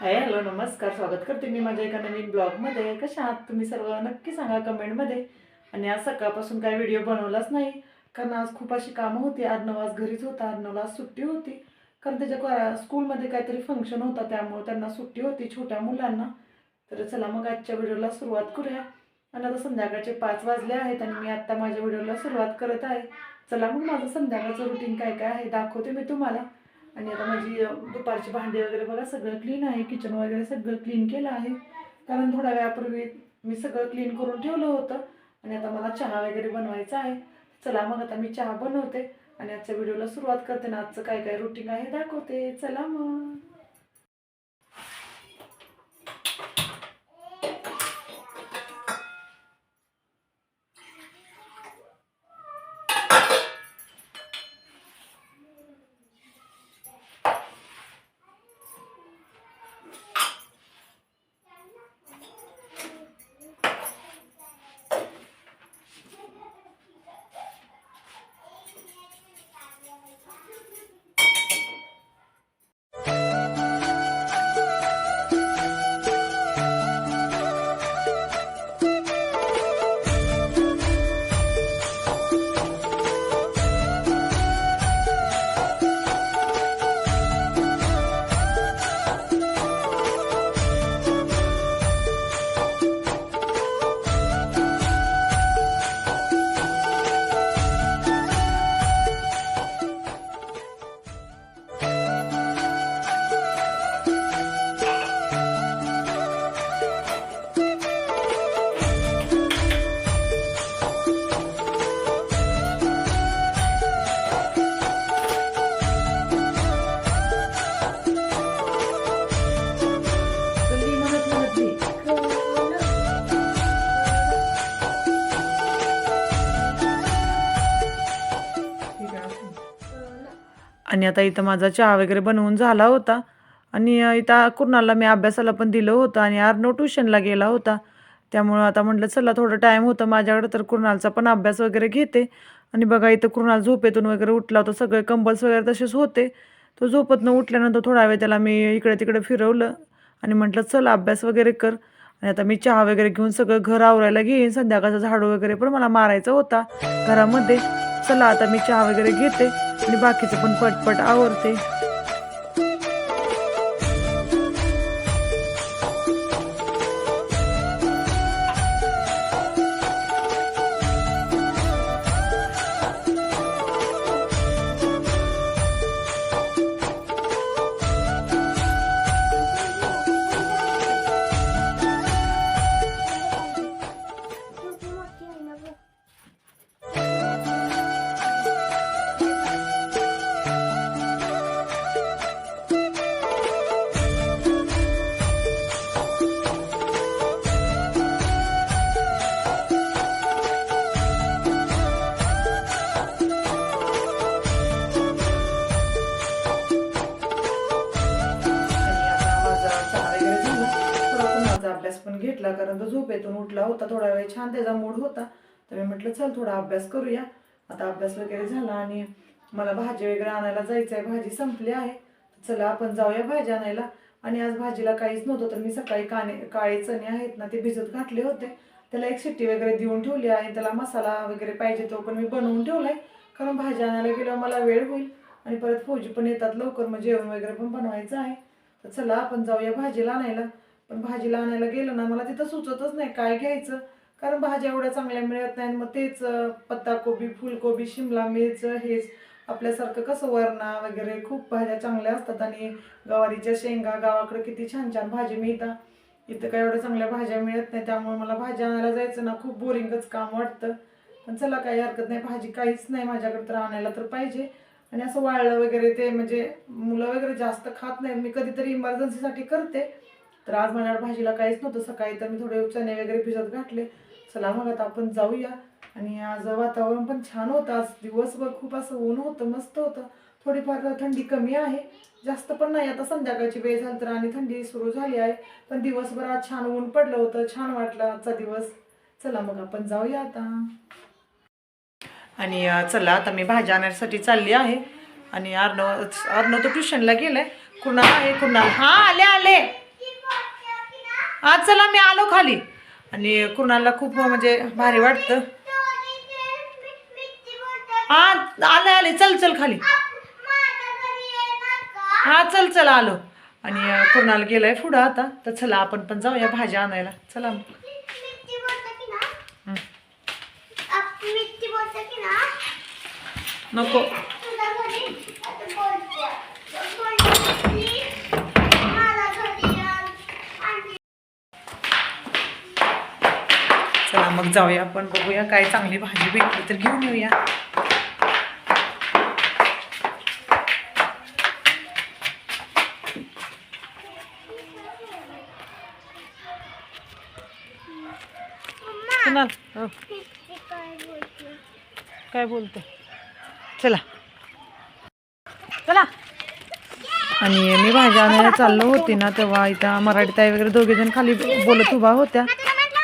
Hi hello नमस्कार स्वागत करते मी माझ्या एका नवीन ब्लॉगमध्ये. कशा आहात तुम्ही सर्व? नक्की सांगा कमेंटमध्ये. आणि आज सकाळपासून काही व्हिडिओ बनवलाच नाही कारण आज खूप अशी कामं होती. अर्णव आज घरीच होता अर्णवला आज सुट्टी होती. कारण त्याच्या स्कूलमध्ये काहीतरी फंक्शन होता त्यामुळे त्यांना सुट्टी होती छोट्या मुलांना. तर चला मग आजच्या व्हिडिओला सुरुवात करूया. आणि आता संध्याकाळचे पाच वाजले आहेत आणि मी आत्ता माझ्या व्हिडिओला सुरुवात करत आहे. चला मग माझं संध्याकाळचं रुटीन काय काय आहे दाखवते मी तुम्हाला. आणि आता माझी दुपारची भांडी वगैरे बघा सगळं क्लीन आहे. किचन वगैरे सगळं क्लीन केलं आहे. कारण थोड्या वेळापूर्वी मी सगळं क्लीन करून ठेवलं होतं. आणि आता मला चहा वगैरे बनवायचा आहे. चला मग आता मी चहा बनवते. आणि आजच्या व्हिडिओला सुरुवात करते. ना आजचं काय काय रुटीन आहे दाखवते. चला मग. आणि आता इथं माझा चहा वगैरे बनवून झाला होता. आणि इथं कुणाला मी अभ्यासाला पण दिलं होतं आणि आर्नो ट्युशनला गेला होता. त्यामुळं आता म्हटलं चला थोडं टाईम होतं माझ्याकडे तर कुणालचा पण अभ्यास वगैरे घेते. आणि बघा इथं कुणाल झोपेतून वगैरे उठला होता. सगळे कंबल्स वगैरे तसेच होते. तो झोपतनं उठल्यानंतर थोडा वेळ त्याला मी इकडे तिकडे फिरवलं. आणि म्हटलं चल अभ्यास वगैरे कर. आणि आता मी चहा वगैरे घेऊन सगळं घर आवरायला घेईन संध्याकाळचा झाडू वगैरे पण मला मारायचा होता घरामध्ये. चला आता मी चहा वगैरे घेते आणि बाकीचं पण पटपट आवरते. झोपेतून उठला होता थोडा वेळ छान त्याचा मूड होता. तर मी म्हटलं चल थोडा अभ्यास करूया. आता अभ्यास वगैरे झाला आणि मला भाजी वगैरे आणायला जायचं आहे भाजी संपली आहे. चला आपण जाऊया भाजी आणायला. आणि आज भाजीला काहीच नव्हतं तर मी सकाळी काने काळे चणे आहेत ना ते भिजत घातले होते. त्याला एक शिट्टी वगैरे देऊन ठेवली आहे. त्याला मसाला वगैरे पाहिजे तो पण मी बनवून ठेवला आहे कारण भाजी आणायला गेल्यावर मला वेळ होईल. आणि परत फौजी पण येतात लवकर मग जेवण वगैरे पण बनवायचं आहे. तर चला आपण जाऊया भाजीला आणायला. पण भाजीला आणायला गेलो ना मला तिथं सुचतच नाही काय घ्यायचं. कारण भाज्या एवढ्या चांगल्या मिळत नाही मग तेच पत्ताकोबी फुलकोबी शिमला मिरच हेच आपल्यासारखं कसं वरणा वगैरे खूप भाज्या चांगल्या असतात आणि गवारीच्या शेंगा गावाकडे किती छान छान भाजी मिळतात. इथं काय एवढ्या चांगल्या भाज्या मिळत नाही त्यामुळे मला भाज्या आणायला जायचं ना खूप बोरिंगच काम वाटतं. पण चला काही हरकत नाही भाजी काहीच नाही माझ्याकडे तर आणायला तर पाहिजे. आणि असं वाळलं वगैरे ते म्हणजे मुलं वगैरे जास्त खात नाही मी कधीतरी इमर्जन्सीसाठी करते. तर आज माझ्याकडे भाजीला काहीच नव्हतं. सकाळी तर मी थोडे चणे वगैरे भिजत घातले. चला मग आता आपण जाऊया. आणि आज वातावरण पण छान होतं. आज दिवसभर खूप असं ऊन होतं मस्त होतं. थोडीफार थंडी कमी आहे. जास्त पण नाही. आता संध्याकाळची वेळ झाली तर आणि थंडी सुरू झाली आहे. पण दिवसभर आज छान ऊन पडलं होतं. छान वाटलं आजचा दिवस. चला मग आपण जाऊया आता. आणि चला आता मी भाजी आणण्यासाठी चालली आहे. आणि अर्णव अर्णव तो ट्युशनला गेलाय. कुणाल आहे? कुणाल? हा आले आले. आज चला मी आलो खाली. आणि कुणाला खूप म्हणजे भारी वाटतं. हा आले आले. चल चल खाली. हा चल चल आलो. आणि कुणाल गेलाय पुढं आता? तर चला आपण पण जाऊया भाज्या आणायला. चला मग. नको. चला मग जाऊया आपण बघूया काय चांगली भाजी भेटली तर घेऊन येऊया. हो. काय बोलतो चला. चला. आणि मी भाज्या आणायला चाललो होती ना तेव्हा इथं मराठी ताई वगैरे दोघे जण खाली बोलत उभा होत्या.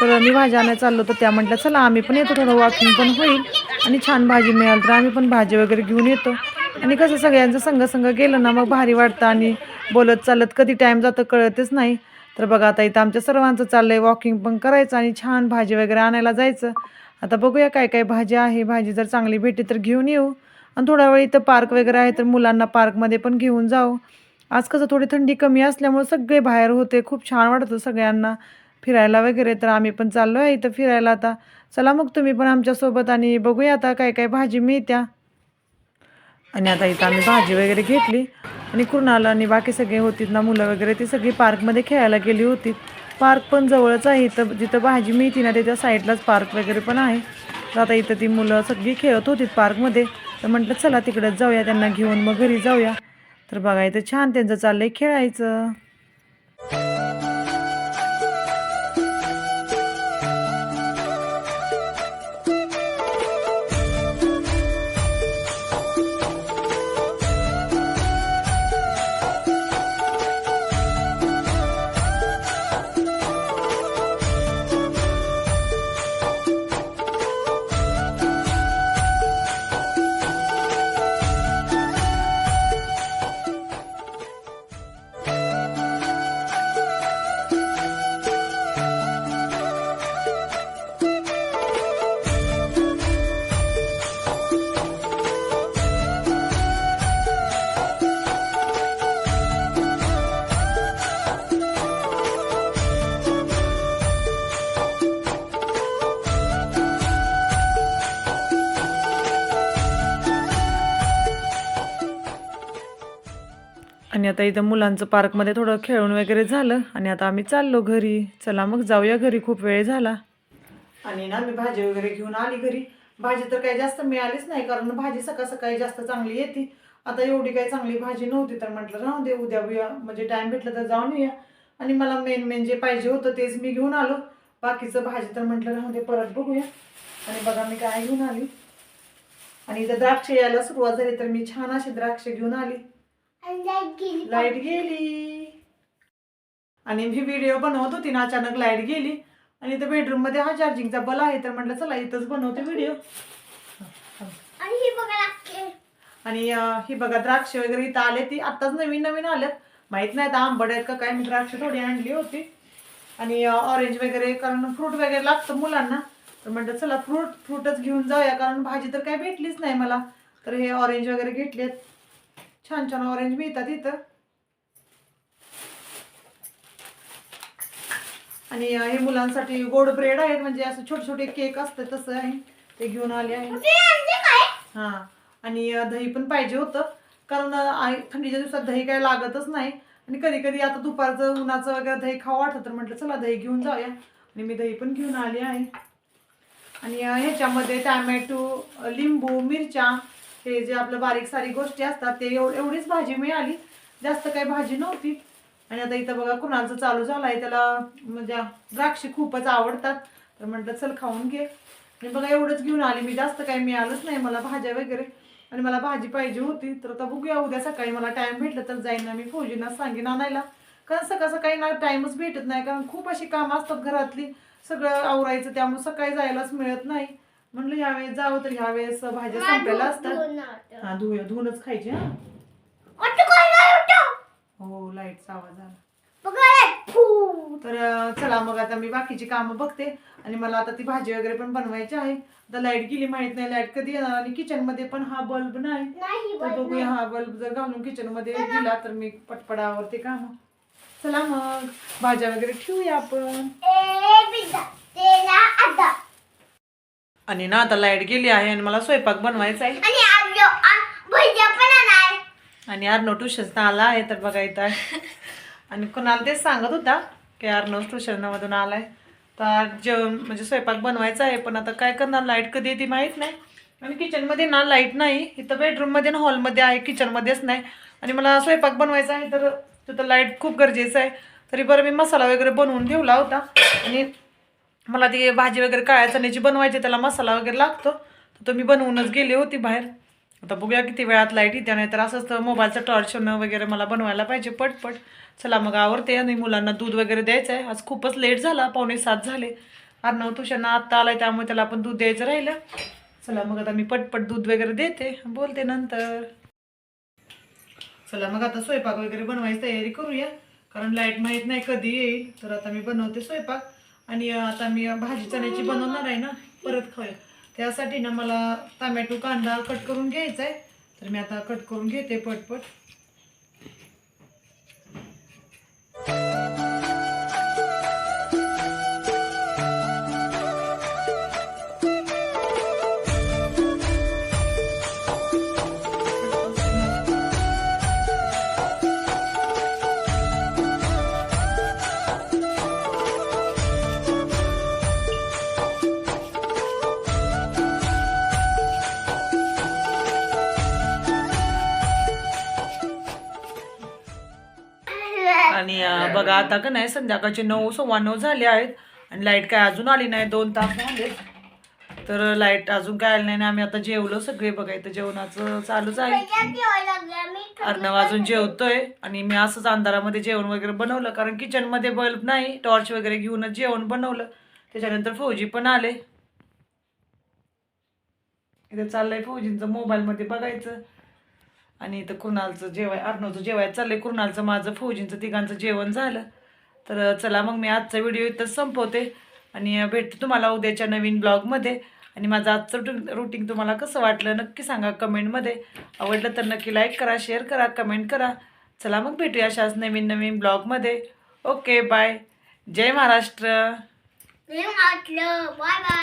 तर मी भाजी आणायला चाललो तर त्या म्हटलं चला आम्ही पण येतो थोडं वॉकिंग पण होईल आणि छान भाजी मिळाल. तर आम्ही पण भाजी वगैरे घेऊन येतो. आणि कसं सगळ्यांचं संघ संघ गेलं ना मग भारी वाटतं आणि बोलत चालत कधी टाईम जातं कळतच नाही. तर बघा आता इथं आमच्या सर्वांचं चाललंय वॉकिंग पण करायचं आणि छान भाजी वगैरे आणायला जायचं. आता बघूया काय काय भाजी आहे. भाजी जर चांगली भेटली तर घेऊन येऊ. आणि थोडा वेळ इथं पार्क वगैरे आहे तर मुलांना पार्कमध्ये पण घेऊन जाऊ. आज कसं थोडी थंडी कमी असल्यामुळे सगळे बाहेर होते. खूप छान वाटतं सगळ्यांना. फिरायला वगैरे तर आम्ही पण चाललो आहे इथं फिरायला आता. चला मग तुम्ही पण आमच्यासोबत आणि बघूया आता काय काय भाजी मिळत्या. आणि आता इथं आम्ही भाजी वगैरे घेतली. आणि कुणाला आणि बाकी सगळे होतीत ना मुलं वगैरे ती सगळी पार्कमध्ये खेळायला गेली होती पार्क पण जवळच आहे इथं जिथं भाजी मिळते ना त्याच्या साईडलाच पार्क वगैरे पण आहे. तर आता इथं ती मुलं सगळी खेळत होती पार्कमध्ये. तर म्हटलं चला तिकडंच जाऊया त्यांना घेऊन मग घरी जाऊया. तर बघा इथं छान त्यांचं चाललंय खेळायचं. आणि आता इथं मुलांचं पार्कमध्ये थोडं खेळून वगैरे झालं आणि आता आम्ही चाललो घरी. चला मग जाऊया घरी खूप वेळ झाला. आणि ना मी भाजी वगैरे घेऊन आली घरी. भाजी तर काही जास्त मिळालीच नाही कारण भाजी सकाळ सकाळी जास्त चांगली येते. आता एवढी काही चांगली भाजी नव्हती तर म्हटलं राहू दे उद्या उद्या म्हणजे टाइम भेटला तर जाऊन येऊया. आणि मला मेन मेन जे पाहिजे होतं तेच मी घेऊन आलो. बाकीचं भाजी तर म्हटलं राहू दे परत बघूया. आणि बघा मी काय घेऊन आली. आणि इथं द्राक्ष यायला सुरुवात झाली तर मी छान अशी द्राक्ष घेऊन आली. लाइट गेली. आणि मी व्हिडिओ बनवत होती ना अचानक लाइट गेली. आणि इथं बेडरूममध्ये हा चार्जिंगचा बल आहे तर म्हटलं चला इथंच बनवते व्हिडिओ आणि ही बघा द्राक्ष. वगैरे इथं आले ती आत्ताच नवीन नवीन आल्यात. माहीत नाही आता आंबट आहेत का काय मी द्राक्ष थोडी आणली होती. आणि ऑरेंज वगैरे कारण फ्रूट वगैरे लागतं मुलांना. तर म्हटलं चला फ्रूट फ्रूटच घेऊन जाऊया कारण भाजी तर काय भेटलीच नाही मला. तर हे ऑरेंज वगैरे घेतलेत. छान छान ऑरेंज मिळतात इथं. आणि हे मुलांसाठी गोड ब्रेड आहेत म्हणजे असं छोटे छोटे केक असतं तसं आहे. ते घेऊन आले आहे. हा आणि दही पण पाहिजे होतं. कारण थंडीच्या दिवसात दही काय लागतच नाही. आणि कधी कधी आता दुपारचं उन्हाचं वगैरे दही खावं वाटतं तर म्हटलं चला दही घेऊन जाऊया. आणि मी दही पण घेऊन आली आहे. आणि ह्याच्यामध्ये टॅमॅटो लिंबू मिरच्या हे जे आपलं बारीक सारीक गोष्टी असतात ते एव एवढीच भाजी मिळाली. जास्त काही भाजी नव्हती. आणि आता इथं बघा कुणाचं चालू झालं आहे त्याला म्हणजे द्राक्षे खूपच आवडतात. तर म्हटलं चल खाऊन घे. आणि बघा एवढंच घेऊन आली मी. जास्त काही मिळालंच नाही मला भाज्या वगैरे. आणि मला भाजी पाहिजे होती. तर आता बघूया उद्या सकाळी मला टाईम भेटलं तर जाईन ना मी फौजींना सांगेन आणायला. कारण सकाळ सकाळी ना टाईमच भेटत नाही. कारण खूप अशी कामं असतात घरातली. सगळं आवरायचं त्यामुळे सकाळी जायलाच मिळत नाही. म्हणलं ह्यावेळेस जावं तर ह्यावेळेस भाज्या संपलेल्या असतात. हा धुया धुवूनच खायची हा. हो लाईटचा आवाज आला. तर चला मग आता मी बाकीची कामं बघते. आणि मला आता ती भाजी वगैरे पण बनवायची आहे. आता लाइट गेली माहीत नाही लाइट कधी येणार आणि किचनमध्ये पण हा बल्ब नाही. तर बघूया हा बल्ब जर घालून किचनमध्ये दिला तर मी पटपडावरती काम. चला मग भाज्या वगैरे ठेवूया आपण. आणि ना आता लाइट गेली आहे आणि मला स्वयंपाक बनवायचा आहे. आणि अर्नव ट्युशन्स आला आहे तर बघा इथं. आहे. आणि कोणाला तेच सांगत होता की अर्नव ट्युशनमधून आलाय. तर जेवण म्हणजे स्वयंपाक बनवायचा आहे पण आता काय करणार? लाइट कधी येते माहीत नाही. आणि किचनमध्ये ना लाइट नाही. इथं बेडरूममध्ये ना हॉलमध्ये आहे किचनमध्येच नाही. आणि मला स्वयंपाक बनवायचा आहे तर तिथं लाइट खूप गरजेचं आहे. तरी बरं मी मसाला वगैरे बनवून ठेवला होता. आणि मला ती भाजी वगैरे काळ्या चण्याची बनवायची त्याला मसाला वगैरे लागतो. तर मी बनवूनच गेली होती बाहेर. आता बघूया किती वेळात लाइट येते नाही तर असंच तर मोबाईलचं टॉर्च वगैरे मला बनवायला पाहिजे पटपट. चला मग आवडते आणि मुलांना दूध वगैरे द्यायचं आहे आज खूपच लेट झाला पावणे सात झाले. अर्णव तुशांना आत्ता आलाय त्यामुळे त्याला आपण दूध द्यायचं राहिलं. चला मग आता मी पटपट दूध वगैरे देते. बोलते नंतर. चला मग आता स्वयंपाक वगैरे बनवायची तयारी करूया. कारण लाइट माहीत नाही कधी येईल तर आता मी बनवते स्वयंपाक. आणि आता मी भाजी चण्याची बनवणार आहे ना परत खाऊया. त्यासाठी ना मला टमॅटो कांदा कट करून घ्यायचा आहे तर मी आता कट करून घेते पटपट. बघा आता का नाही संध्याकाळचे नऊ सव्वा नऊ झाले आहेत आणि लाइट काय अजून आली नाही दोन तास झाले तर लाइट अजून काय आली नाही आम्ही आता जेवलो सगळे बघा इथं जेवणाचं चालूच आहे अर्णव अजून जेवतोय आणि मी असंच अंधारामध्ये जेवण वगैरे बनवलं कारण किचनमध्ये बल्ब नाही टॉर्च वगैरे घेऊनच जेवण बनवलं. त्याच्यानंतर फौजी पण आले. इथे चाललंय फौजींचं मोबाईलमध्ये बघायचं. आणि इथं कुणालचं जेवाय अर्णवचं जेवाय चाललंय. कुणालचं माझं फौजींचं तिघांचं जेवण झालं. तर चला मग मी आजचा व्हिडिओ इथं संपवते. आणि भेटते तुम्हाला उद्याच्या नवीन ब्लॉगमध्ये. आणि माझं आजचं रुटीन रुटीन तुम्हाला कसं वाटलं नक्की सांगा कमेंटमध्ये. आवडलं तर नक्की लाईक करा शेअर करा कमेंट करा. चला मग भेटूया अशाच नवीन नवीन ब्लॉगमध्ये. ओके बाय जय महाराष्ट्र. Bye bye